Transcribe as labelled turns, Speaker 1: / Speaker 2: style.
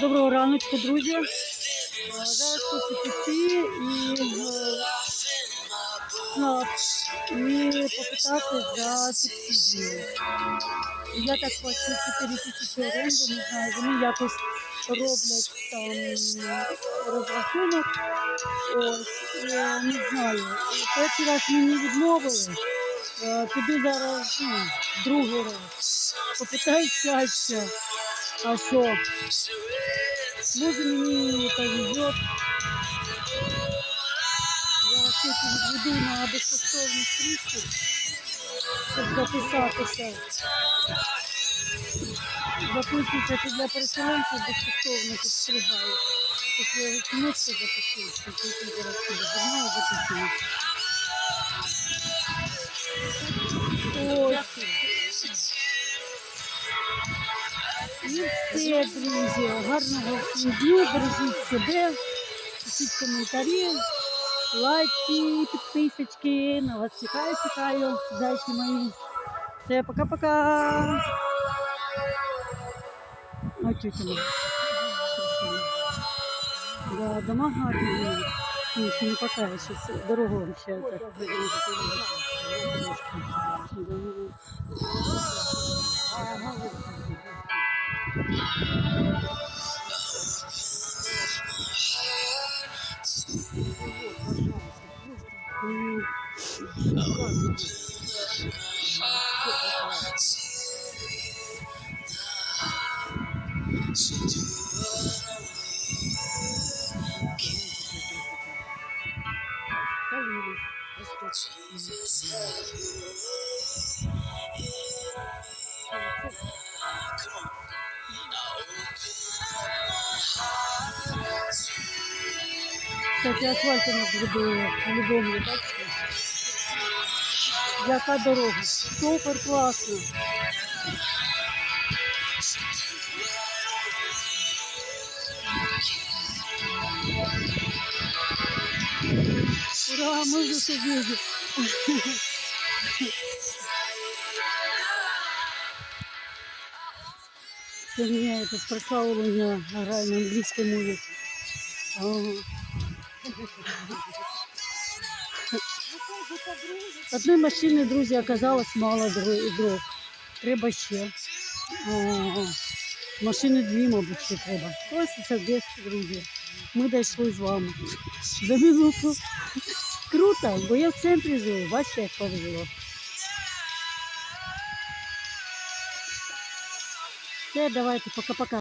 Speaker 1: Доброго раночку, друзі. Е, Зараз хочу піти і, е, і попитати за субсидію. Я так плачу 4 тисячі оренду, не знаю, вони якось роблять там розрахунок. Ось, е, не знаю. Перший раз мені відмовили. Піду зараз ну, другий раз. Попитаю щастя. А що? Може мені повезет. Я все відведу на безкоштовну стрічку, щоб записатися. Записується тут для переселенців безкоштовно підстригають. Тобто я книжку записую, щоб ти зараз тебе зерно все, друзі. Гарного всім дня, бережіть себе, пишіть коментарі, лайки, підписочки. На вас чекаю, чекаю, зайки мої. Все, пока-пока. Ой, тетя моя. Да, дома гарні. Ну, ще не пока, я сейчас дорогу вам ще так. М, Калина. Кстати, асфальт у нас зробили по-любому? Яка дорога? Супер класно. Ура, мы уже победе. Меня это прославлення грає на англійській мові. Одної машини, друзі, оказалось мало дров. Треба ще. Машини дві, мабуть, ще треба. Ось це десь, друзі. Ми дійшли з вами. За минуту. Круто, бо я в центрі живу. Бачите, як повезло. Все, давайте, пока-пока.